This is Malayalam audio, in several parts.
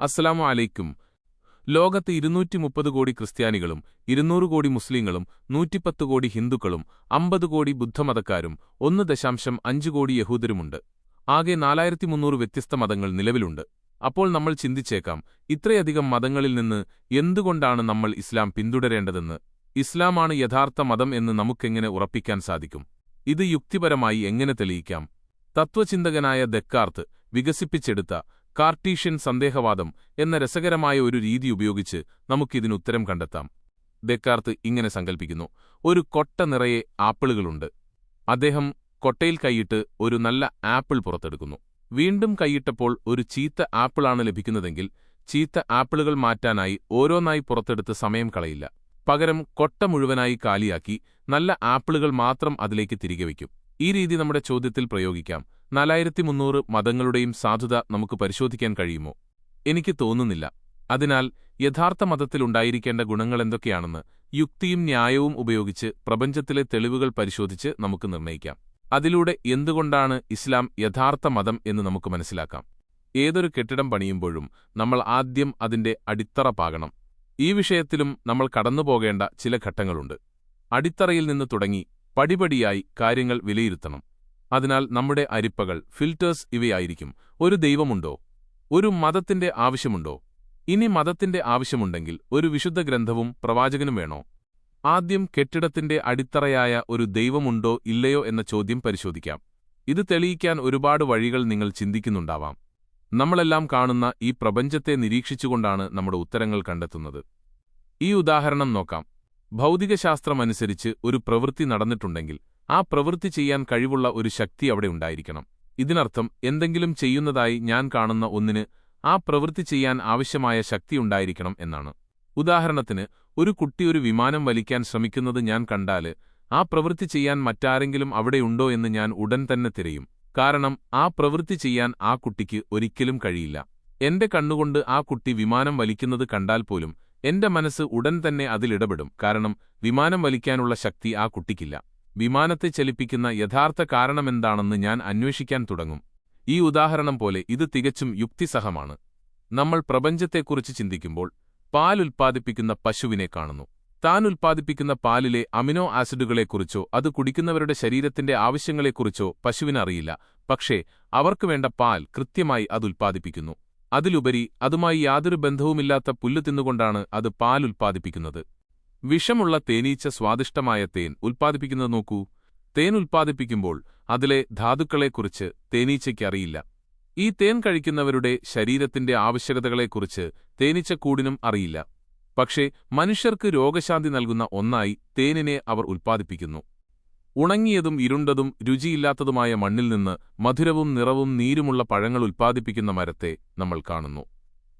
അസ്സലാമു അലൈക്കും. ലോകത്ത് ഇരുന്നൂറ്റി മുപ്പത് കോടി ക്രിസ്ത്യാനികളും ഇരുന്നൂറ് കോടി മുസ്ലിങ്ങളും നൂറ്റിപ്പത്ത് കോടി ഹിന്ദുക്കളും അമ്പത് കോടി ബുദ്ധമതക്കാരും ഒന്ന് ദശാംശം അഞ്ച് കോടി യഹൂദരുമുണ്ട്. ആകെ നാലായിരത്തി മുന്നൂറ് വ്യത്യസ്ത മതങ്ങൾ നിലവിലുണ്ട്. അപ്പോൾ നമ്മൾ ചിന്തിച്ചേക്കാം ഇത്രയധികം മതങ്ങളിൽ നിന്ന് എന്തുകൊണ്ടാണ് നമ്മൾ ഇസ്ലാം പിന്തുടരേണ്ടതെന്ന്? ഇസ്ലാമാണ് യഥാർത്ഥ മതം എന്ന് നമുക്കെങ്ങനെ ഉറപ്പിക്കാൻ സാധിക്കും? ഇത് യുക്തിപരമായി എങ്ങനെ തെളിയിക്കാം? തത്വചിന്തകനായ ദക്കാർത്ത് വികസിപ്പിച്ചെടുത്ത കാർട്ടീഷ്യൻ സന്ദേഹവാദം എന്ന രസകരമായ ഒരു രീതി ഉപയോഗിച്ച് നമുക്കിതിനുത്തരം കണ്ടെത്താം. ദക്കാർത്ത് ഇങ്ങനെ സങ്കൽപ്പിക്കുന്നു. ഒരു കൊട്ട നിറയെ ആപ്പിളുകളുണ്ട്. അദ്ദേഹം കൊട്ടയിൽ കൈയിട്ട് ഒരു നല്ല ആപ്പിൾ പുറത്തെടുക്കുന്നു. വീണ്ടും കൈയിട്ടപ്പോൾ ഒരു ചീത്ത ആപ്പിളാണ് ലഭിക്കുന്നതെങ്കിൽ ചീത്ത ആപ്പിളുകൾ മാറ്റാനായി ഓരോന്നായി പുറത്തെടുത്ത് സമയം കളയില്ല. പകരം കൊട്ട മുഴുവനായി കാലിയാക്കി നല്ല ആപ്പിളുകൾ മാത്രം അതിലേക്ക് തിരികെ വയ്ക്കും. ഈ രീതി നമ്മുടെ ചോദ്യത്തിൽ പ്രയോഗിക്കാം. നാലായിരത്തി മുന്നൂറ് മതങ്ങളുടെയും സാധുത നമുക്ക് പരിശോധിക്കാൻ കഴിയുമോ? എനിക്ക് തോന്നുന്നില്ല. അതിനാൽ യഥാർത്ഥ മതത്തിലുണ്ടായിരിക്കേണ്ട ഗുണങ്ങളെന്തൊക്കെയാണെന്ന് യുക്തിയും ന്യായവും ഉപയോഗിച്ച് പ്രപഞ്ചത്തിലെ തെളിവുകൾ പരിശോധിച്ച് നമുക്ക് നിർണയിക്കാം. അതിലൂടെ എന്തുകൊണ്ടാണ് ഇസ്ലാം യഥാർത്ഥ മതം എന്ന് നമുക്ക് മനസ്സിലാക്കാം. ഏതൊരു കെട്ടിടം പണിയുമ്പോഴും നമ്മൾ ആദ്യം അതിന്റെ അടിത്തറ പാകണം. ഈ വിഷയത്തിലും നമ്മൾ കടന്നുപോകേണ്ട ചില ഘട്ടങ്ങളുണ്ട്. അടിത്തറയിൽ നിന്ന് തുടങ്ങി പടിപടിയായി കാര്യങ്ങൾ വിലയിരുത്തണം. അതിനാൽ നമ്മുടെ അരിപ്പകൾ ഫിൽറ്റേഴ്സ് ഇവയായിരിക്കും. ഒരു ദൈവമുണ്ടോ? ഒരു മതത്തിന്റെ ആവശ്യമുണ്ടോ? ഇനി മതത്തിന്റെ ആവശ്യമുണ്ടെങ്കിൽ ഒരു വിശുദ്ധ ഗ്രന്ഥവും പ്രവാചകനും വേണോ? ആദ്യം കെട്ടിടത്തിന്റെ അടിത്തറയായ ഒരു ദൈവമുണ്ടോ ഇല്ലയോ എന്ന ചോദ്യം പരിശോധിക്കാം. ഇത് തെളിയിക്കാൻ ഒരുപാട് വഴികൾ നിങ്ങൾ ചിന്തിക്കുന്നുണ്ടാവാം. നമ്മളെല്ലാം കാണുന്ന ഈ പ്രപഞ്ചത്തെ നിരീക്ഷിച്ചുകൊണ്ടാണ് നമ്മുടെ ഉത്തരങ്ങൾ കണ്ടെത്തുന്നത്. ഈ ഉദാഹരണം നോക്കാം. ഭൗതികശാസ്ത്രമനുസരിച്ച് ഒരു പ്രവൃത്തി നടന്നിട്ടുണ്ടെങ്കിൽ ആ പ്രവൃത്തി ചെയ്യാൻ കഴിവുള്ള ഒരു ശക്തി അവിടെ ഉണ്ടായിരിക്കണം. ഇതിനർത്ഥം എന്തെങ്കിലും ചെയ്യുന്നതായി ഞാൻ കാണുന്ന ഒന്നിന് ആ പ്രവൃത്തി ചെയ്യാൻ ആവശ്യമായ ശക്തി ഉണ്ടായിരിക്കണം എന്നാണ്. ഉദാഹരണത്തിന് ഒരു കുട്ടി ഒരു വിമാനം വലിക്കാൻ ശ്രമിക്കുന്നത് ഞാൻ കണ്ടാൽ ആ പ്രവൃത്തി ചെയ്യാൻ മറ്റാരെങ്കിലും അവിടെയുണ്ടോ എന്ന് ഞാൻ ഉടൻ തന്നെ തിരയും. കാരണം ആ പ്രവൃത്തി ചെയ്യാൻ ആ കുട്ടിക്ക് ഒരിക്കലും കഴിയില്ല. എന്റെ കണ്ണുകൊണ്ട് ആ കുട്ടി വിമാനം വലിക്കുന്നത് കണ്ടാൽ പോലും എന്റെ മനസ്സ് ഉടൻ തന്നെ അതിലിടപെടും കാരണം വിമാനം വലിക്കാനുള്ള ശക്തി ആ കുട്ടിക്കില്ല. വിമാനത്തെ ചലിപ്പിക്കുന്ന യഥാർത്ഥ കാരണമെന്താണെന്ന് ഞാൻ അന്വേഷിക്കാൻ തുടങ്ങും. ഈ ഉദാഹരണം പോലെ ഇത് തികച്ചും യുക്തിസഹമാണ്. നമ്മൾ പ്രപഞ്ചത്തെക്കുറിച്ച് ചിന്തിക്കുമ്പോൾ പാൽ ഉൽപ്പാദിപ്പിക്കുന്ന പശുവിനെ കാണുന്നു. താൻ ഉൽപ്പാദിപ്പിക്കുന്ന പാലിലെ അമിനോ ആസിഡുകളെക്കുറിച്ചോ അത് കുടിക്കുന്നവരുടെ ശരീരത്തിന്റെ ആവശ്യങ്ങളെക്കുറിച്ചോ പശുവിനറിയില്ല പക്ഷേ അവർക്ക് വേണ്ട പാൽ കൃത്യമായി അത് ഉൽപ്പാദിപ്പിക്കുന്നു. അതിലുപരി അതുമായി യാതൊരു ബന്ധവുമില്ലാത്ത പുല്ലു തിന്നുകൊണ്ടാണ് അത് പാൽ ഉൽപ്പാദിപ്പിക്കുന്നത്. വിഷമുള്ള തേനീച്ച സ്വാദിഷ്ടമായ തേൻ ഉൽപ്പാദിപ്പിക്കുന്നത് നോക്കൂ. തേൻ ഉൽപ്പാദിപ്പിക്കുമ്പോൾ അതിലെ ധാതുക്കളെക്കുറിച്ച് തേനീച്ചയ്ക്കറിയില്ല. ഈ തേൻ കഴിക്കുന്നവരുടെ ശരീരത്തിന്റെ ആവശ്യകതകളെക്കുറിച്ച് തേനീച്ചക്കൂടിനും അറിയില്ല. പക്ഷേ മനുഷ്യർക്ക് രോഗശാന്തി നൽകുന്ന ഒന്നായി തേനിനെ അവർ ഉൽപ്പാദിപ്പിക്കുന്നു. ഉണങ്ങിയതും ഇരുണ്ടതും രുചിയില്ലാത്തതുമായ മണ്ണിൽ നിന്ന് മധുരവും നിറവും നീരുമുള്ള പഴങ്ങൾ ഉൽപ്പാദിപ്പിക്കുന്ന മരത്തെ നമ്മൾ കാണുന്നു.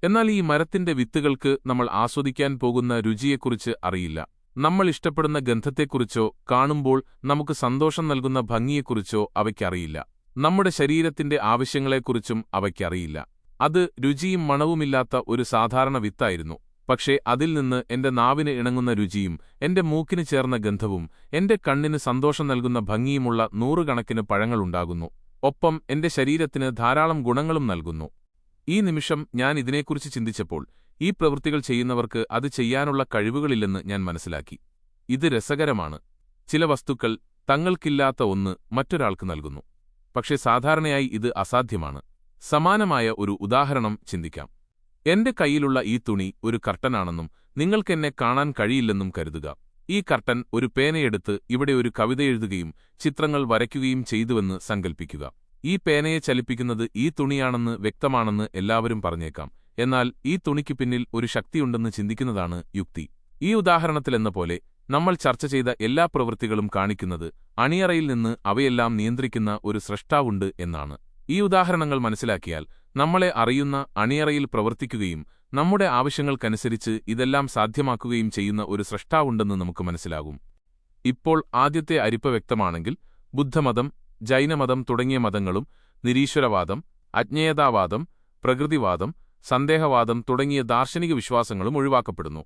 എന്നാൽ ഈ മരത്തിന്റെ വിത്തുകൾക്ക് നമ്മൾ ആസ്വദിക്കാൻ പോകുന്ന രുചിയെക്കുറിച്ച് അറിയില്ല. നമ്മൾ ഇഷ്ടപ്പെടുന്ന ഗന്ധത്തെക്കുറിച്ചോ കാണുമ്പോൾ നമുക്ക് സന്തോഷം നൽകുന്ന ഭംഗിയെക്കുറിച്ചോ അവയ്ക്കറിയില്ല. നമ്മുടെ ശരീരത്തിന്റെ ആവശ്യങ്ങളെക്കുറിച്ചും അവയ്ക്കറിയില്ല. അത് രുചിയും മണവുമില്ലാത്ത ഒരു സാധാരണ വിത്തായിരുന്നു. പക്ഷേ അതിൽ നിന്ന് എന്റെ നാവിന് ഇണങ്ങുന്ന രുചിയും എന്റെ മൂക്കിന് ചേർന്ന ഗന്ധവും എന്റെ കണ്ണിന് സന്തോഷം നൽകുന്ന ഭംഗിയുമുള്ള നൂറുകണക്കിന് പഴങ്ങളുണ്ടാകുന്നു. ഒപ്പം എന്റെ ശരീരത്തിന് ധാരാളം ഗുണങ്ങളും നൽകുന്നു. ഈ നിമിഷം ഞാൻ ഇതിനെക്കുറിച്ച് ചിന്തിച്ചപ്പോൾ ഈ പ്രവൃത്തികൾ ചെയ്യുന്നവർക്ക് അത് ചെയ്യാനുള്ള കഴിവുകളില്ലെന്ന് ഞാൻ മനസ്സിലാക്കി. ഇത് രസകരമാണ്. ചില വസ്തുക്കൾ തങ്ങൾക്കില്ലാത്ത ഒന്ന് മറ്റൊരാൾക്ക് നൽകുന്നു. പക്ഷേ സാധാരണയായി ഇത് അസാധ്യമാണ്. സമാനമായ ഒരു ഉദാഹരണം ചിന്തിക്കാം. എന്റെ കൈയിലുള്ള ഈ തുണി ഒരു കർട്ടനാണെന്നും നിങ്ങൾക്കെന്നെ കാണാൻ കഴിയില്ലെന്നും കരുതുക. ഈ കർട്ടൻ ഒരു പേനയെടുത്ത് ഇവിടെ ഒരു കവിത എഴുതുകയും ചിത്രങ്ങൾ വരയ്ക്കുകയും ചെയ്തുവെന്ന് സങ്കൽപ്പിക്കുക. ഈ പേനയെ ചലിപ്പിക്കുന്നത് ഈ തുണിയാണെന്ന് വ്യക്തമാണെന്ന് എല്ലാവരും പറഞ്ഞേക്കാം. എന്നാൽ ഈ തുണിക്ക് പിന്നിൽ ഒരു ശക്തിയുണ്ടെന്ന് ചിന്തിക്കുന്നതാണ് യുക്തി. ഈ ഉദാഹരണത്തിലെന്ന പോലെ നമ്മൾ ചർച്ച ചെയ്ത എല്ലാ പ്രവൃത്തികളും കാണിക്കുന്നത് അണിയറയിൽ നിന്ന് അവയെല്ലാം നിയന്ത്രിക്കുന്ന ഒരു സ്രഷ്ടാവുണ്ട് എന്നാണ്. ഈ ഉദാഹരണങ്ങൾ മനസ്സിലാക്കിയാൽ നമ്മളെ അറിയുന്ന അണിയറയിൽ പ്രവർത്തിക്കുകയും നമ്മുടെ ആവശ്യങ്ങൾക്കനുസരിച്ച് ഇതെല്ലാം സാധ്യമാക്കുകയും ചെയ്യുന്ന ഒരു സ്രഷ്ടാവുണ്ടെന്ന് നമുക്ക് മനസ്സിലാകും. ഇപ്പോൾ ആദ്യത്തെ അരിപ്പ വ്യക്തമാണെങ്കിൽ ബുദ്ധമതം ജൈനമതം തുടങ്ങിയ മതങ്ങളും നിരീശ്വരവാദം അജ്ഞേയതാവാദം പ്രകൃതിവാദം സന്ദേഹവാദം തുടങ്ങിയ ദാർശനിക വിശ്വാസങ്ങളും ഒഴിവാക്കപ്പെടുന്നു.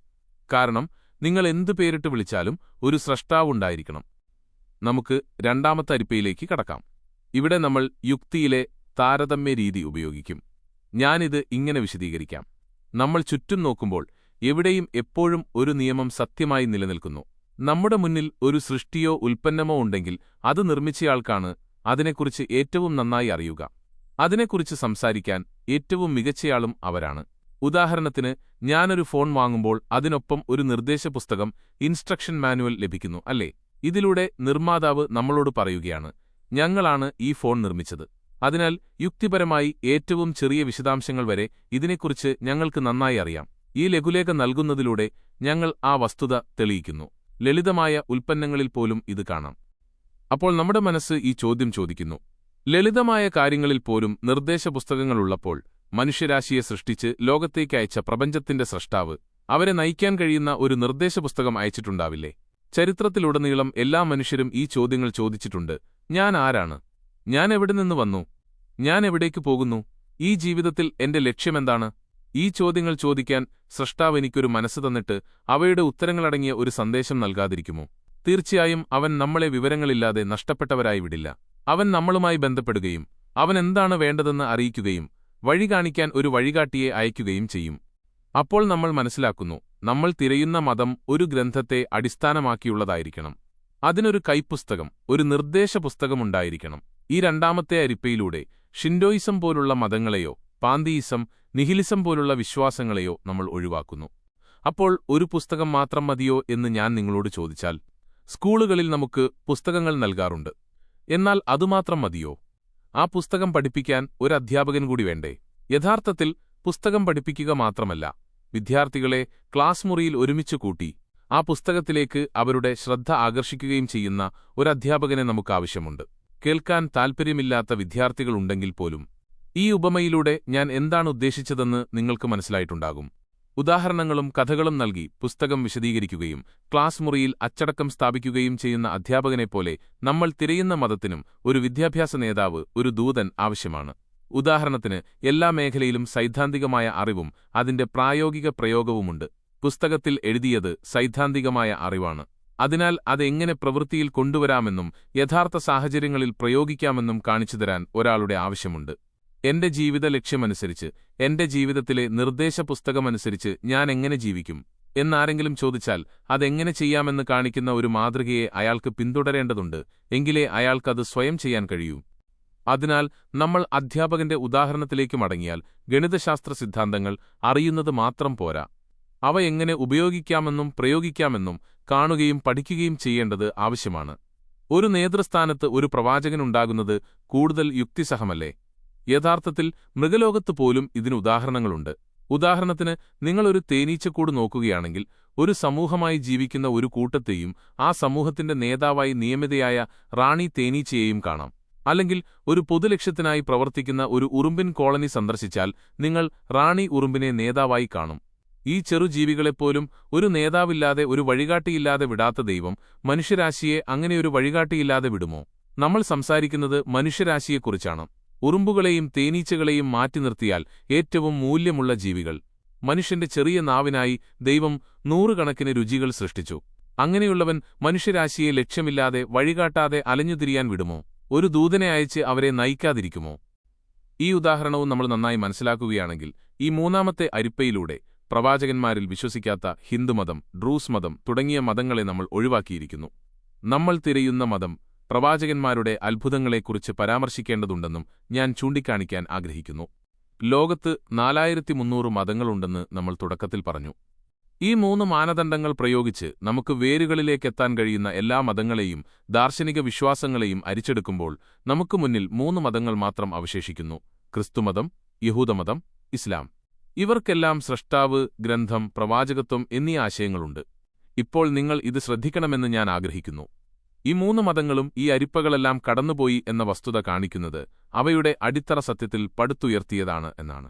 കാരണം നിങ്ങൾ എന്തു പേരിട്ട് വിളിച്ചാലും ഒരു സ്രഷ്ടാവുണ്ടായിരിക്കണം നമുക്ക് രണ്ടാമത്തെ അരിപ്പയിലേക്ക് കടക്കാം. ഇവിടെ നമ്മൾ യുക്തിയിലെ താരതമ്യ രീതി ഉപയോഗിക്കും. ഞാനിത് ഇങ്ങനെ വിശദീകരിക്കാം. നമ്മൾ ചുറ്റും നോക്കുമ്പോൾ എവിടെയും എപ്പോഴും ഒരു നിയമം സത്യമായി നിലനിൽക്കുന്നു. നമ്മുടെ മുന്നിൽ ഒരു സൃഷ്ടിയോ ഉൽപ്പന്നമോ ഉണ്ടെങ്കിൽ അത് നിർമ്മിച്ചയാൾക്കാണ് അതിനെക്കുറിച്ച് ഏറ്റവും നന്നായി അറിയുക. അതിനെക്കുറിച്ച് സംസാരിക്കാൻ ഏറ്റവും മികച്ചയാളും അവരാണ്. ഉദാഹരണത്തിന് ഞാനൊരു ഫോൺ വാങ്ങുമ്പോൾ അതിനൊപ്പം ഒരു നിർദ്ദേശ പുസ്തകം ഇൻസ്ട്രക്ഷൻ മാനുവൽ ലഭിക്കുന്നു അല്ലേ? ഇതിലൂടെ നിർമ്മാതാവ് നമ്മളോട് പറയുകയാണ് ഞങ്ങളാണ് ഈ ഫോൺ നിർമ്മിച്ചത്. അതിനാൽ യുക്തിപരമായി ഏറ്റവും ചെറിയ വിശദാംശങ്ങൾ വരെ ഇതിനെക്കുറിച്ച് ഞങ്ങൾക്ക് നന്നായി അറിയാം. ഈ ലഘുലേഖ നൽകുന്നതിലൂടെ ഞങ്ങൾ ആ വസ്തുത തെളിയിക്കുന്നു. ലളിതമായ ഉൽപ്പന്നങ്ങളിൽ പോലും ഇത് കാണാം. അപ്പോൾ നമ്മുടെ മനസ്സ് ഈ ചോദ്യം ചോദിക്കുന്നു. ലളിതമായ കാര്യങ്ങളിൽ പോലും നിർദ്ദേശ പുസ്തകങ്ങളുള്ളപ്പോൾ മനുഷ്യരാശിയെ സൃഷ്ടിച്ച് ലോകത്തേക്ക് അയച്ച പ്രപഞ്ചത്തിന്റെ സൃഷ്ടാവ് അവരെ നയിക്കാൻ കഴിയുന്ന ഒരു നിർദ്ദേശ പുസ്തകം അയച്ചിട്ടുണ്ടാവില്ലേ? ചരിത്രത്തിലുടനീളം എല്ലാ മനുഷ്യരും ഈ ചോദ്യങ്ങൾ ചോദിച്ചിട്ടുണ്ട്. ഞാൻ ആരാണ്? ഞാൻ എവിടെ നിന്ന് വന്നു? ഞാൻ എവിടേക്ക് പോകുന്നു? ഈ ജീവിതത്തിൽ എന്റെ ലക്ഷ്യമെന്താണ്? ഈ ചോദ്യങ്ങൾ ചോദിക്കാൻ സൃഷ്ടാവ് എനിക്കൊരു മനസ്സ് തന്നിട്ട് അവയുടെ ഉത്തരങ്ങളടങ്ങിയ ഒരു സന്ദേശം നൽകാതിരിക്കുമോ? തീർച്ചയായും അവൻ നമ്മളെ വിവരങ്ങളില്ലാതെ നഷ്ടപ്പെട്ടവരായി വിടില്ല. അവൻ നമ്മളുമായി ബന്ധപ്പെടുകയും അവൻ എന്താണ് വേണ്ടതെന്ന് അറിയിക്കുകയും വഴി കാണിക്കാൻ ഒരു വഴികാട്ടിയെ അയക്കുകയും ചെയ്യും. അപ്പോൾ നമ്മൾ മനസ്സിലാക്കുന്നു നമ്മൾ തിരയുന്ന മതം ഒരു ഗ്രന്ഥത്തെ അടിസ്ഥാനമാക്കിയുള്ളതായിരിക്കണം. അതിനൊരു കൈപ്പുസ്തകം ഒരു നിർദ്ദേശ പുസ്തകമുണ്ടായിരിക്കണം ഈ രണ്ടാമത്തെ അരിപ്പയിലൂടെ ഷിൻഡോയിസം പോലുള്ള മതങ്ങളെയോ പാന്തിയിസം നിഹിലിസം പോലുള്ള വിശ്വാസങ്ങളെയോ നമ്മൾ ഒഴിവാക്കുന്നു. അപ്പോൾ ഒരു പുസ്തകം മാത്രം മതിയോ എന്ന് ഞാൻ നിങ്ങളോട് ചോദിച്ചാൽ സ്കൂളുകളിൽ നമുക്ക് പുസ്തകങ്ങൾ നൽകാറുണ്ട്. എന്നാൽ അതുമാത്രം മതിയോ? ആ പുസ്തകം പഠിപ്പിക്കാൻ ഒരു അധ്യാപകൻ കൂടി വേണ്ടേ? യഥാർത്ഥത്തിൽ പുസ്തകം പഠിപ്പിക്കുക മാത്രമല്ല വിദ്യാർത്ഥികളെ ക്ലാസ് മുറിയിൽ ഒരുമിച്ച് കൂട്ടി ആ പുസ്തകത്തിലേക്ക് അവരുടെ ശ്രദ്ധ ആകർഷിക്കുകയും ചെയ്യുന്ന ഒരു അധ്യാപകനെ നമുക്ക് ആവശ്യമുണ്ട്. കേൾക്കാൻ താൽപ്പര്യമില്ലാത്ത വിദ്യാർത്ഥികളുണ്ടെങ്കിൽ പോലും ഈ ഉപമയിലൂടെ ഞാൻ എന്താണ് ഉദ്ദേശിച്ചതെന്ന് നിങ്ങൾക്ക് മനസ്സിലായിട്ടുണ്ടാകും. ഉദാഹരണങ്ങളും കഥകളും നൽകി പുസ്തകം വിശദീകരിക്കുകയും ക്ലാസ് മുറിയിൽ അച്ചടക്കം സ്ഥാപിക്കുകയും ചെയ്യുന്ന അധ്യാപകനെപ്പോലെ നമ്മൾ തിരയുന്ന മതത്തിനും ഒരു വിദ്യാഭ്യാസ നേതാവ് ഒരു ദൂതൻ ആവശ്യമാണ്. ഉദാഹരണത്തിന് എല്ലാ മേഖലയിലും സൈദ്ധാന്തികമായ അറിവും അതിന്റെ പ്രായോഗിക പ്രയോഗവുമുണ്ട്. പുസ്തകത്തിൽ എഴുതിയത് സൈദ്ധാന്തികമായ അറിവാണ്. അതിനാൽ അതെങ്ങനെ പ്രവൃത്തിയിൽ കൊണ്ടുവരാമെന്നും യഥാർത്ഥ സാഹചര്യങ്ങളിൽ പ്രയോഗിക്കാമെന്നും കാണിച്ചുതരാൻ ഒരാളുടെ ആവശ്യമുണ്ട്. എന്റെ ജീവിത ലക്ഷ്യമനുസരിച്ച് എന്റെ ജീവിതത്തിലെ നിർദ്ദേശ പുസ്തകമനുസരിച്ച് ഞാൻ എങ്ങനെ ജീവിക്കും എന്നാരെങ്കിലും ചോദിച്ചാൽ അതെങ്ങനെ ചെയ്യാമെന്ന് കാണിക്കുന്ന ഒരു മാതൃകയെ അയാൾക്ക് പിന്തുടരേണ്ടതുണ്ട് എങ്കിലേ അയാൾക്കത് സ്വയം ചെയ്യാൻ കഴിയൂ. അതിനാൽ നമ്മൾ അധ്യാപകന്റെ ഉദാഹരണത്തിലേക്ക് മടങ്ങിയാൽ ഗണിതശാസ്ത്ര സിദ്ധാന്തങ്ങൾ അറിയുന്നത് മാത്രം പോരാ. അവ എങ്ങനെ ഉപയോഗിക്കാമെന്നും പ്രയോഗിക്കാമെന്നും കാണുകയും പഠിക്കുകയും ചെയ്യേണ്ടത് ആവശ്യമാണ്. ഒരു നേതൃസ്ഥാനത്ത് ഒരു പ്രവാചകനുണ്ടാകുന്നത് കൂടുതൽ യുക്തിസഹമല്ലേ? യഥാർത്ഥത്തിൽ മൃഗലോകത്ത് പോലും ഇതിന് ഉദാഹരണങ്ങളുണ്ട്. ഉദാഹരണത്തിന് നിങ്ങളൊരു തേനീച്ചക്കൂട് നോക്കുകയാണെങ്കിൽ ഒരു സമൂഹമായി ജീവിക്കുന്ന ഒരു കൂട്ടത്തെയും ആ സമൂഹത്തിന്റെ നേതാവായി നിയമിതയായ റാണി തേനീച്ചയെയും കാണാം. അല്ലെങ്കിൽ ഒരു പൊതുലക്ഷ്യത്തിനായി പ്രവർത്തിക്കുന്ന ഒരു ഉറുമ്പിൻ കോളനി സന്ദർശിച്ചാൽ നിങ്ങൾ റാണി ഉറുമ്പിനെ നേതാവായി കാണും. ഈ ചെറുജീവികളെപ്പോലും ഒരു നേതാവില്ലാതെ ഒരു വഴികാട്ടിയില്ലാതെ വിടാത്ത ദൈവം മനുഷ്യരാശിയെ അങ്ങനെയൊരു വഴികാട്ടിയില്ലാതെ വിടുമോ? നമ്മൾ സംസാരിക്കുന്നത് മനുഷ്യരാശിയെക്കുറിച്ചാണ്. ഉറുമ്പുകളെയും തേനീച്ചകളെയും മാറ്റി നിർത്തിയാൽ ഏറ്റവും മൂല്യമുള്ള ജീവികൾ. മനുഷ്യന്റെ ചെറിയ നാവിനായി ദൈവം നൂറുകണക്കിന് രുചികൾ സൃഷ്ടിച്ചു. അങ്ങനെയുള്ളവൻ മനുഷ്യരാശിയെ ലക്ഷ്യമില്ലാതെ വഴികാട്ടാതെ അലഞ്ഞുതിരിയാൻ വിടുമോ? ഒരു ദൂതനെ അയച്ച് അവരെ നയിക്കാതിരിക്കുമോ? ഈ ഉദാഹരണവും നമ്മൾ നന്നായി മനസ്സിലാക്കുകയാണെങ്കിൽ ഈ മൂന്നാമത്തെ അരിപ്പയിലൂടെ പ്രവാചകന്മാരിൽ വിശ്വസിക്കാത്ത ഹിന്ദുമതം ഡ്രൂസ് മതം തുടങ്ങിയ മതങ്ങളെ നമ്മൾ ഒഴിവാക്കിയിരിക്കുന്നു. നമ്മൾ തിരയുന്ന മതം പ്രവാചകന്മാരുടെ അത്ഭുതങ്ങളെക്കുറിച്ച് പരാമർശിക്കേണ്ടതുണ്ടെന്നും ഞാൻ ചൂണ്ടിക്കാണിക്കാൻ ആഗ്രഹിക്കുന്നു. ലോകത്ത് നാലായിരത്തി മുന്നൂറ് മതങ്ങളുണ്ടെന്ന് നമ്മൾ തുടക്കത്തിൽ പറഞ്ഞു. ഈ മൂന്ന് മാനദണ്ഡങ്ങൾ പ്രയോഗിച്ച് നമുക്ക് വേരുകളിലേക്കെത്താൻ കഴിയുന്ന എല്ലാ മതങ്ങളെയും ദാർശനിക വിശ്വാസങ്ങളെയും അരിച്ചെടുക്കുമ്പോൾ നമുക്ക് മുന്നിൽ മൂന്ന് മതങ്ങൾ മാത്രം അവശേഷിക്കുന്നു. ക്രിസ്തുമതം യഹൂദമതം ഇസ്ലാം. ഇവർക്കെല്ലാം സ്രഷ്ടാവ് ഗ്രന്ഥം പ്രവാചകത്വം എന്നീ ആശയങ്ങളുണ്ട്. ഇപ്പോൾ നിങ്ങൾ ഇത് ശ്രദ്ധിക്കണമെന്ന് ഞാൻ ആഗ്രഹിക്കുന്നു. ഈ മൂന്ന് മതങ്ങളും ഈ അരിപ്പകളെല്ലാം കടന്നുപോയി എന്ന വസ്തുത കാണിക്കുന്നത് അവയുടെ അടിത്തറ സത്യത്തിൽ പടുത്തുയർത്തിയതാണ് എന്നാണ്.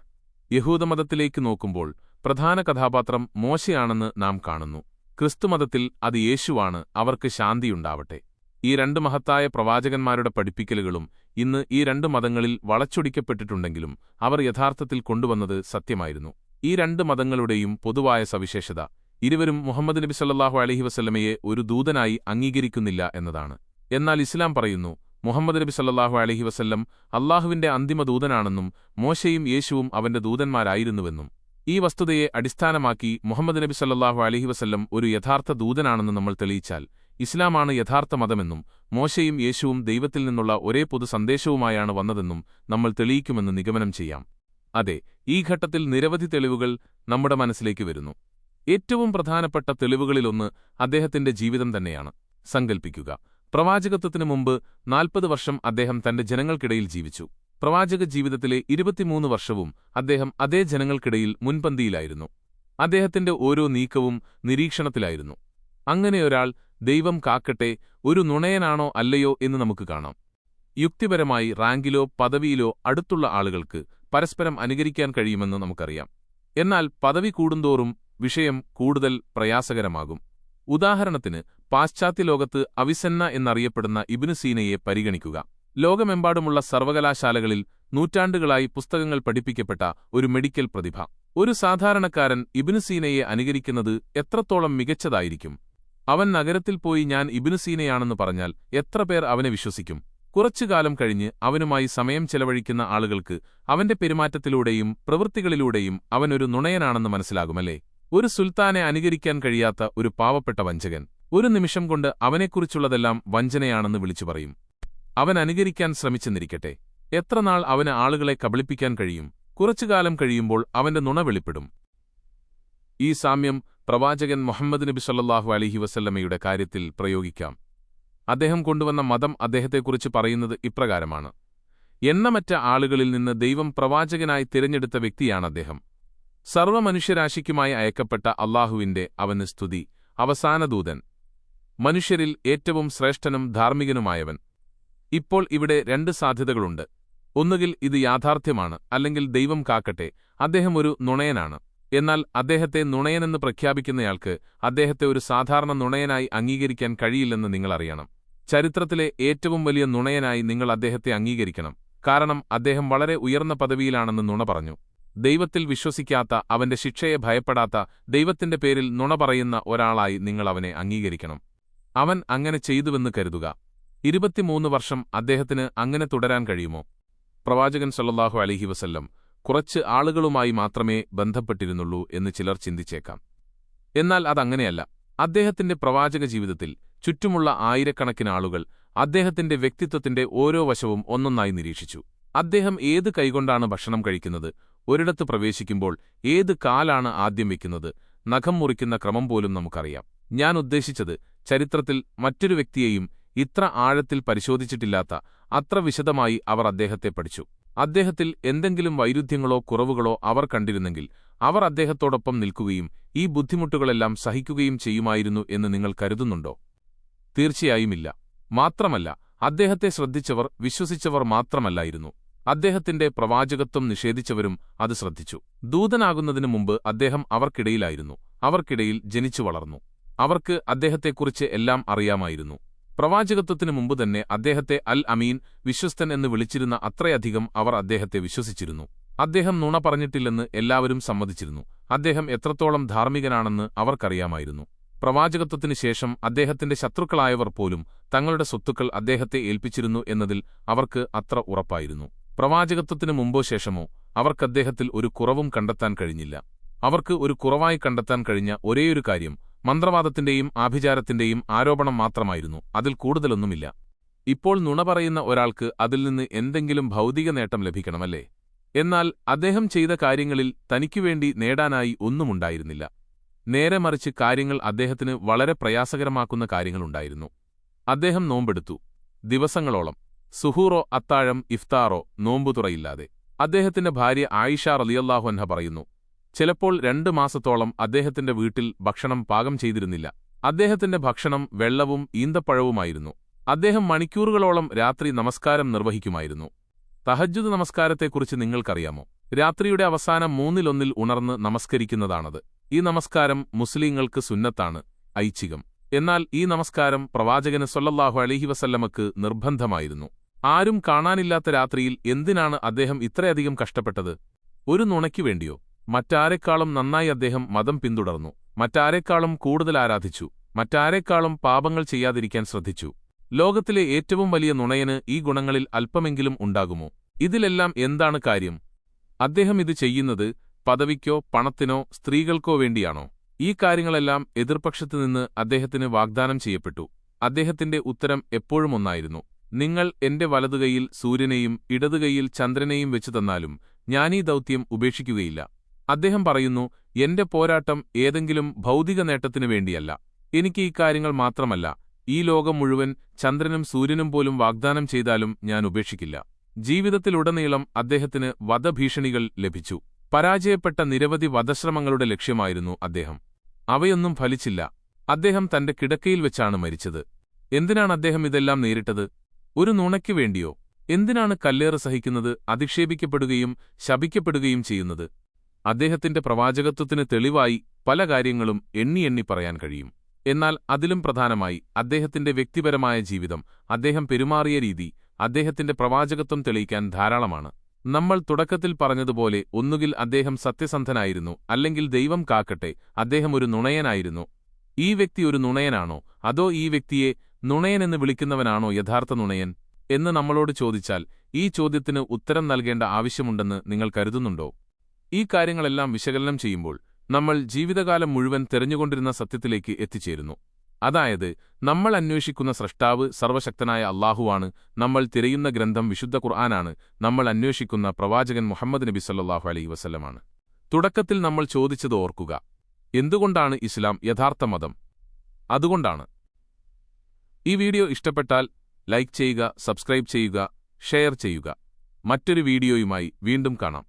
യഹൂദമതത്തിലേക്ക് നോക്കുമ്പോൾ പ്രധാന കഥാപാത്രം മോശയാണെന്ന് നാം കാണുന്നു. ക്രിസ്തുമതത്തിൽ അത് യേശുവാണ് അവർക്ക് ശാന്തിയുണ്ടാവട്ടെ. ഈ രണ്ട് മഹത്തായ പ്രവാചകന്മാരുടെ പഠിപ്പിക്കലുകളും ഇന്ന് ഈ രണ്ട് മതങ്ങളിൽ വളച്ചൊടിക്കപ്പെട്ടിട്ടുണ്ടെങ്കിലും അവർ യഥാർത്ഥത്തിൽ കൊണ്ടുവന്നത് സത്യമായിരുന്നു. ഈ രണ്ട് മതങ്ങളുടെയും പൊതുവായ സവിശേഷത ഇരുവരും മുഹമ്മദ് നബി സല്ലാഹു അലഹി വസ്ലമയെ ഒരു ദൂതനായി അംഗീകരിക്കുന്നില്ല എന്നതാണ്. എന്നാൽ ഇസ്ലാം പറയുന്നു മുഹമ്മദ് നബി സല്ലാഹു അലഹി വസ്ല്ലം അള്ളാഹുവിന്റെ അന്തിമ ദൂതനാണെന്നും മോശയും യേശുവും അവന്റെ ദൂതന്മാരായിരുന്നുവെന്നും. ഈ വസ്തുതയെ അടിസ്ഥാനമാക്കി മുഹമ്മദ് നബി സല്ലാഹു അലഹി വസ്ല്ലം ഒരു യഥാർത്ഥ ദൂതനാണെന്ന് നമ്മൾ തെളിയിച്ചാൽ ഇസ്ലാമാണ് യഥാർത്ഥ മതമെന്നും മോശയും യേശുവും ദൈവത്തിൽ നിന്നുള്ള ഒരേ പൊതു സന്ദേശവുമായാണ് വന്നതെന്നും നമ്മൾ തെളിയിക്കുമെന്ന് നിഗമനം ചെയ്യാം. അതെ ഈ ഘട്ടത്തിൽ നിരവധി തെളിവുകൾ നമ്മുടെ മനസ്സിലേക്ക് വരുന്നു. ഏറ്റവും പ്രധാനപ്പെട്ട തെളിവുകളിലൊന്ന് അദ്ദേഹത്തിന്റെ ജീവിതം തന്നെയാണ്. സങ്കൽപ്പിക്കുക. പ്രവാചകത്വത്തിനു മുമ്പ് നാൽപ്പത് വർഷം അദ്ദേഹം തന്റെ ജനങ്ങൾക്കിടയിൽ ജീവിച്ചു. പ്രവാചക ജീവിതത്തിലെ ഇരുപത്തിമൂന്ന് വർഷവും അദ്ദേഹം അതേ ജനങ്ങൾക്കിടയിൽ മുൻപന്തിയിലായിരുന്നു. അദ്ദേഹത്തിന്റെ ഓരോ നീക്കവും നിരീക്ഷണത്തിലായിരുന്നു. അങ്ങനെയൊരാൾ ദൈവം കാക്കട്ടെ ഒരു നുണയനാണോ അല്ലയോ എന്ന് നമുക്ക് കാണാം. യുക്തിപരമായി റാങ്കിലോ പദവിയിലോ അടുത്തുള്ള ആളുകൾക്ക് പരസ്പരം അനുകരിക്കാൻ കഴിയുമെന്ന് നമുക്കറിയാം. എന്നാൽ പദവി കൂടുന്തോറും വിഷയം കൂടുതൽ പ്രയാസകരമാകും. ഉദാഹരണത്തിന് പാശ്ചാത്യ പാശ്ചാത്യലോകത്ത് അവിസന്ന എന്നറിയപ്പെടുന്ന ഇബിനു സീനയെ പരിഗണിക്കുക. ലോകമെമ്പാടുമുള്ള സർവകലാശാലകളിൽ നൂറ്റാണ്ടുകളായി പുസ്തകങ്ങൾ പഠിപ്പിക്കപ്പെട്ട ഒരു മെഡിക്കൽ പ്രതിഭ. ഒരു സാധാരണക്കാരൻ ഇബിനു സീനയെ അനുകരിക്കുന്നത് എത്രത്തോളം മികച്ചതായിരിക്കും? അവൻ നഗരത്തിൽ പോയി ഞാൻ ഇബിനു സീനയാണെന്ന് പറഞ്ഞാൽ എത്ര പേർ അവനെ വിശ്വസിക്കും? കുറച്ചുകാലം കഴിഞ്ഞ് അവനുമായി സമയം ചെലവഴിക്കുന്ന ആളുകൾക്ക് അവന്റെ പെരുമാറ്റത്തിലൂടെയും പ്രവൃത്തികളിലൂടെയും അവനൊരു നുണയനാണെന്ന് മനസ്സിലാകുമല്ലേ ഒരു സുൽത്താനെ അനുകരിക്കാൻ കഴിയാത്ത ഒരു പാവപ്പെട്ട വഞ്ചകൻ. ഒരു നിമിഷം കൊണ്ട് അവനെക്കുറിച്ചുള്ളതെല്ലാം വഞ്ചനയാണെന്ന് വിളിച്ചു പറയും. അവൻ അനുകരിക്കാൻ ശ്രമിച്ചെന്നിരിക്കട്ടെ. എത്ര നാൾ അവന് ആളുകളെ കബളിപ്പിക്കാൻ കഴിയും? കുറച്ചുകാലം കഴിയുമ്പോൾ അവന്റെ നുണ വെളിപ്പെടും. ഈ സാമ്യം പ്രവാചകൻ മുഹമ്മദ് നബി സല്ലാഹു അലിഹി വസല്ലമ്മയുടെ കാര്യത്തിൽ പ്രയോഗിക്കാം. അദ്ദേഹം കൊണ്ടുവന്ന മതം അദ്ദേഹത്തെക്കുറിച്ച് പറയുന്നത് ഇപ്രകാരമാണ്. എണ്ണമറ്റ ആളുകളിൽ നിന്ന് ദൈവം പ്രവാചകനായി തിരഞ്ഞെടുത്ത വ്യക്തിയാണ് അദ്ദേഹം. സർവമനുഷ്യരാശിക്കുമായി അയക്കപ്പെട്ട അള്ളാഹുവിന്റെ അവന് സ്തുതി. അവസാനദൂതൻ. മനുഷ്യരിൽ ഏറ്റവും ശ്രേഷ്ഠനും ധാർമ്മികനുമായവൻ. ഇപ്പോൾ ഇവിടെ രണ്ട് സാധ്യതകളുണ്ട്. ഒന്നുകിൽ ഇത് യാഥാർത്ഥ്യമാണ് അല്ലെങ്കിൽ ദൈവം കാക്കട്ടെ അദ്ദേഹം ഒരു നുണയനാണ്. എന്നാൽ അദ്ദേഹത്തെ നുണയനെന്ന് പ്രഖ്യാപിക്കുന്നയാൾക്ക് അദ്ദേഹത്തെ ഒരു സാധാരണ നുണയനായി അംഗീകരിക്കാൻ കഴിയില്ലെന്ന് നിങ്ങളറിയണം. ചരിത്രത്തിലെ ഏറ്റവും വലിയ നുണയനായി നിങ്ങൾ അദ്ദേഹത്തെ അംഗീകരിക്കണം. കാരണം അദ്ദേഹം വളരെ ഉയർന്ന പദവിയിലാണെന്ന് നുണ പറഞ്ഞു. ദൈവത്തിൽ വിശ്വസിക്കാത്ത അവന്റെ ശിക്ഷയെ ഭയപ്പെടാത്ത ദൈവത്തിന്റെ പേരിൽ നുണ പറയുന്ന ഒരാളായി നിങ്ങൾ അവനെ അംഗീകരിക്കണം. അവൻ അങ്ങനെ ചെയ്തുവെന്ന് കരുതുക. ഇരുപത്തിമൂന്ന് വർഷം അദ്ദേഹത്തിന് അങ്ങനെ തുടരാൻ കഴിയുമോ? പ്രവാചകൻ സല്ലാഹു അലഹി വസല്ലം കുറച്ച് ആളുകളുമായി മാത്രമേ ബന്ധപ്പെട്ടിരുന്നുള്ളൂ എന്ന് ചിലർ ചിന്തിച്ചേക്കാം. എന്നാൽ അതങ്ങനെയല്ല. അദ്ദേഹത്തിന്റെ പ്രവാചക ജീവിതത്തിൽ ചുറ്റുമുള്ള ആയിരക്കണക്കിന് ആളുകൾ അദ്ദേഹത്തിന്റെ വ്യക്തിത്വത്തിന്റെ ഓരോ വശവും ഒന്നൊന്നായി നിരീക്ഷിച്ചു. അദ്ദേഹം ഏത് കൈകൊണ്ടാണ് ഭക്ഷണം കഴിക്കുന്നത് ഒരിടത്ത് പ്രവേശിക്കുമ്പോൾ ഏത് കാലാണ് ആദ്യം വയ്ക്കുന്നത് നഖം മുറിക്കുന്ന ക്രമം പോലും നമുക്കറിയാം. ഞാൻ ഉദ്ദേശിച്ചത് ചരിത്രത്തിൽ മറ്റൊരു വ്യക്തിയെയും ഇത്ര ആഴത്തിൽ പരിശോധിച്ചിട്ടില്ലാത്ത അത്ര വിശദമായി അവർ അദ്ദേഹത്തെ പഠിച്ചു. അദ്ദേഹത്തിൽ എന്തെങ്കിലും വൈരുദ്ധ്യങ്ങളോ കുറവുകളോ അവർ കണ്ടിരുന്നെങ്കിൽ അവർ അദ്ദേഹത്തോടൊപ്പം നിൽക്കുകയും ഈ ബുദ്ധിമുട്ടുകളെല്ലാം സഹിക്കുകയും ചെയ്യുമായിരുന്നു എന്ന് നിങ്ങൾ കരുതുന്നുണ്ടോ? തീർച്ചയായുമില്ല. മാത്രമല്ല അദ്ദേഹത്തെ ശ്രദ്ധിച്ചവർ വിശ്വസിച്ചവർ മാത്രമല്ലായിരുന്നു. അദ്ദേഹത്തിന്റെ പ്രവാചകത്വം നിഷേധിച്ചവരും അത് ശ്രദ്ധിച്ചു. ദൂതനാകുന്നതിനു മുമ്പ് അദ്ദേഹം അവർക്കിടയിലായിരുന്നു. അവർക്കിടയിൽ ജനിച്ചു വളർന്നു. അവർക്ക് അദ്ദേഹത്തെക്കുറിച്ച് എല്ലാം അറിയാമായിരുന്നു. പ്രവാചകത്വത്തിനു മുമ്പ് തന്നെ അദ്ദേഹത്തെ അൽ അമീൻ വിശ്വസ്തൻ എന്ന് വിളിച്ചിരുന്ന അത്രയധികം അവർ അദ്ദേഹത്തെ വിശ്വസിച്ചിരുന്നു. അദ്ദേഹം നുണ പറഞ്ഞിട്ടില്ലെന്ന് എല്ലാവരും സമ്മതിച്ചിരുന്നു. അദ്ദേഹം എത്രത്തോളം ധാർമ്മികനാണെന്ന് അവർക്കറിയാമായിരുന്നു. പ്രവാചകത്വത്തിനു ശേഷം അദ്ദേഹത്തിന്റെ ശത്രുക്കളായവർ പോലും തങ്ങളുടെ സ്വത്തുക്കൾ അദ്ദേഹത്തെ ഏൽപ്പിച്ചിരുന്നു എന്നതിൽ അവർക്ക് അത്ര ഉറപ്പായിരുന്നു. പ്രവാചകത്വത്തിനു മുമ്പോ ശേഷമോ അവർക്ക് അവർക്കദ്ദേഹത്തിൽ ഒരു കുറവും കണ്ടെത്താൻ കഴിഞ്ഞില്ല. അവർക്ക് ഒരു കുറവായി കണ്ടെത്താൻ കഴിഞ്ഞ ഒരേയൊരു കാര്യം മന്ത്രവാദത്തിന്റെയും ആഭിചാരത്തിന്റെയും ആരോപണം മാത്രമായിരുന്നു അതിൽ കൂടുതലൊന്നുമില്ല. ഇപ്പോൾ നുണ പറയുന്ന ഒരാൾക്ക് അതിൽ നിന്ന് എന്തെങ്കിലും ഭൗതിക നേട്ടം ലഭിക്കണമല്ലേ? എന്നാൽ അദ്ദേഹം ചെയ്ത കാര്യങ്ങളിൽ തനിക്കുവേണ്ടി നേടാനായി ഒന്നുമുണ്ടായിരുന്നില്ല. നേരെ മറിച്ച് കാര്യങ്ങൾ അദ്ദേഹത്തിന് വളരെ പ്രയാസകരമാക്കുന്ന കാര്യങ്ങളുണ്ടായിരുന്നു. അദ്ദേഹം നോമ്പെടുത്തു. ദിവസങ്ങളോളം. സുഹൂറോ അത്താഴം ഇഫ്താറോ നോമ്പുതുറയില്ലാതെ. അദ്ദേഹത്തിന്റെ ഭാര്യ ആയിഷ റലിയല്ലാഹുഅൻഹ പറയുന്നു ചിലപ്പോൾ രണ്ടു മാസത്തോളം അദ്ദേഹത്തിന്റെ വീട്ടിൽ ഭക്ഷണം പാകം ചെയ്തിരുന്നില്ല. അദ്ദേഹത്തിന്റെ ഭക്ഷണം വെള്ളവും ഈന്തപ്പഴവുമായിരുന്നു. അദ്ദേഹം മണിക്കൂറുകളോളം രാത്രി നമസ്കാരം നിർവഹിക്കുമായിരുന്നു. തഹജ്ജുദ് നമസ്കാരത്തെക്കുറിച്ച് നിങ്ങൾക്കറിയാമോ? രാത്രിയുടെ അവസാനം മൂന്നിലൊന്നിൽ ഉണർന്ന് നമസ്കരിക്കുന്നതാണത്. ഈ നമസ്കാരം മുസ്ലിങ്ങൾക്ക് സുന്നത്താണ് ഐച്ഛികം. എന്നാൽ ഈ നമസ്കാരം പ്രവാചകന് സൊല്ലാഹു അലിഹി വസല്ലമക്ക് നിർബന്ധമായിരുന്നു. ആരും കാണാനില്ലാത്ത രാത്രിയിൽ എന്തിനാണ് അദ്ദേഹം ഇത്രയധികം കഷ്ടപ്പെട്ടത്? ഒരു നുണയ്ക്കു വേണ്ടിയോ? മറ്റാരെക്കാളും നന്നായി അദ്ദേഹം മതം പിന്തുടർന്നു. മറ്റാരെക്കാളും കൂടുതൽ ആരാധിച്ചു. മറ്റാരെക്കാളും പാപങ്ങൾ ചെയ്യാതിരിക്കാൻ ശ്രദ്ധിച്ചു. ലോകത്തിലെ ഏറ്റവും വലിയ നുണയന് ഈ ഗുണങ്ങളിൽ അല്പമെങ്കിലും ഉണ്ടാകുമോ? ഇതിലെല്ലാം എന്താണ് കാര്യം? അദ്ദേഹം ഇത് ചെയ്യുന്നത് പദവിക്കോ പണത്തിനോ സ്ത്രീകൾക്കോ വേണ്ടിയാണോ? ഈ കാര്യങ്ങളെല്ലാം എതിർപക്ഷത്തുനിന്ന് അദ്ദേഹത്തിന് വാഗ്ദാനം ചെയ്യപ്പെട്ടു. അദ്ദേഹത്തിന്റെ ഉത്തരം എപ്പോഴും ഒന്നായിരുന്നു നിങ്ങൾ എന്റെ വലതുകൈയിൽ സൂര്യനെയും ഇടതുകൈയിൽ ചന്ദ്രനെയും വെച്ചു തന്നാലും ഞാനീ ദൗത്യം ഉപേക്ഷിക്കുകയില്ല. അദ്ദേഹം പറയുന്നു എന്റെ പോരാട്ടം ഏതെങ്കിലും ഭൗതിക നേട്ടത്തിനു വേണ്ടിയല്ല. എനിക്ക് ഈ കാര്യങ്ങൾ മാത്രമല്ല. ഈ ലോകം മുഴുവൻ ചന്ദ്രനും സൂര്യനും പോലും വാഗ്ദാനം ചെയ്താലും ഞാൻ ഉപേക്ഷിക്കില്ല. ജീവിതത്തിലുടനീളം അദ്ദേഹത്തിന് വധഭീഷണികൾ ലഭിച്ചു. പരാജയപ്പെട്ട നിരവധി വധശ്രമങ്ങളുടെ ലക്ഷ്യമായിരുന്നു അദ്ദേഹം. അവയൊന്നും ഫലിച്ചില്ല. അദ്ദേഹം തന്റെ കിടക്കയിൽ വെച്ചാണ് മരിച്ചത്. എന്തിനാണ് അദ്ദേഹം ഇതെല്ലാം നേരിട്ടത്? ഒരു നുണയ്ക്കു വേണ്ടിയോ? എന്തിനാണ് കല്ലേറ് സഹിക്കുന്നത് അധിക്ഷേപിക്കപ്പെടുകയും ശപിക്കപ്പെടുകയും ചെയ്യുന്നത്? അദ്ദേഹത്തിന്റെ പ്രവാചകത്വത്തിന് തെളിവായി പല കാര്യങ്ങളും എണ്ണി എണ്ണി പറയാൻ കഴിയും. എന്നാൽ അതിലും പ്രധാനമായി അദ്ദേഹത്തിന്റെ വ്യക്തിപരമായ ജീവിതം അദ്ദേഹം പെരുമാറിയ രീതി അദ്ദേഹത്തിന്റെ പ്രവാചകത്വം തെളിയിക്കാൻ ധാരാളമാണ്. നമ്മൾ തുടക്കത്തിൽ പറഞ്ഞതുപോലെ ഒന്നുകിൽ അദ്ദേഹം സത്യസന്ധനായിരുന്നു അല്ലെങ്കിൽ ദൈവം കാക്കട്ടെ അദ്ദേഹം ഒരു നുണയനായിരുന്നു. ഈ വ്യക്തി ഒരു നുണയനാണോ? അതോ ഈ വ്യക്തിയെ നുണയനെന്ന് വിളിക്കുന്നവനാണോ യഥാർത്ഥ നുണയൻ? എന്ന് നമ്മളോട് ചോദിച്ചാൽ ഈ ചോദ്യത്തിന് ഉത്തരം നൽകേണ്ട ആവശ്യമുണ്ടെന്ന് നിങ്ങൾ കരുതുന്നുണ്ടോ? ഈ കാര്യങ്ങളെല്ലാം വിശകലനം ചെയ്യുമ്പോൾ നമ്മൾ ജീവിതകാലം മുഴുവൻ തെരഞ്ഞുകൊണ്ടിരുന്ന സത്യത്തിലേക്ക് എത്തിച്ചേരുന്നു. അതായത് നമ്മൾ അന്വേഷിക്കുന്ന സ്രഷ്ടാവ് സർവശക്തനായ അള്ളാഹുവാണ് നമ്മൾ തിരയുന്ന ഗ്രന്ഥം വിശുദ്ധ ഖുർആനാണ് നമ്മൾ അന്വേഷിക്കുന്ന പ്രവാചകൻ മുഹമ്മദ് നബി സല്ലാഹു അലൈ വസ്ലമാണ് തുടക്കത്തിൽ നമ്മൾ ചോദിച്ചത് ഓർക്കുക എന്തുകൊണ്ടാണ് ഇസ്ലാം യഥാർത്ഥ മതം? അതുകൊണ്ടാണ്. ഈ വീഡിയോ ഇഷ്ടപ്പെട്ടാൽ ലൈക്ക് ചെയ്യുക സബ്സ്ക്രൈബ് ചെയ്യുക ഷെയർ ചെയ്യുക. മറ്റൊരു വീഡിയോയുമായി വീണ്ടും കാണാം.